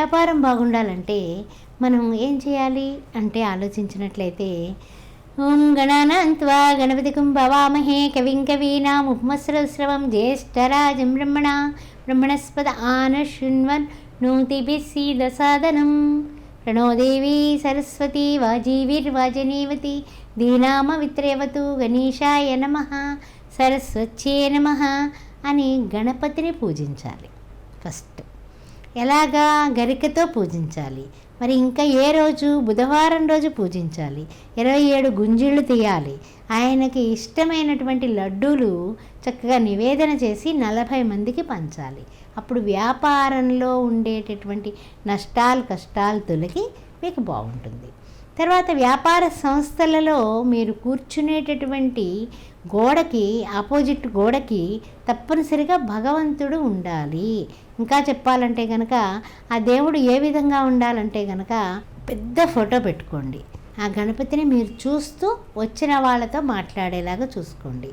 వ్యాపారం బాగుండాలంటే మనం ఏం చేయాలి? అంటే ఆలోచించినట్లయితే ఓం గణానాంత్వా గణపతి భవామహే కవిం కవీనాం ఉపమస్రవం జ్యేష్ఠరాజం బ్రహ్మణ బ్రహ్మణస్పద ఆన శృణ్వన్ నోతిభిः సాధనం ప్రణోదేవి సరస్వతి వాజీవిర్వాజనీవతి దీనామ విత్రేవతు గణేశాయ నమ సరస్వచ్చే నమ అని గణపతిని పూజించాలి ఫస్ట్. ఎలాగా గరికతో పూజించాలి? మరి ఇంకా ఏ రోజు? బుధవారం రోజు పూజించాలి. ఇరవై ఏడు గుంజిళ్ళు తీయాలి. ఆయనకి ఇష్టమైనటువంటి లడ్డూలు చక్కగా నివేదన చేసి నలభై మందికి పంచాలి. అప్పుడు వ్యాపారంలో ఉండేటటువంటి నష్టాలు కష్టాలు తొలగి మీకు బాగుంటుంది. తర్వాత వ్యాపార సంస్థలలో మీరు కూర్చునేటటువంటి గోడకి ఆపోజిట్ గోడకి తప్పనిసరిగా భగవంతుడు ఉండాలి. ఇంకా చెప్పాలంటే కనుక ఆ దేవుడు ఏ విధంగా ఉండాలంటే కనుక పెద్ద ఫోటో పెట్టుకోండి. ఆ గణపతిని మీరు చూస్తూ వచ్చిన వాళ్ళతో మాట్లాడేలాగా చూసుకోండి.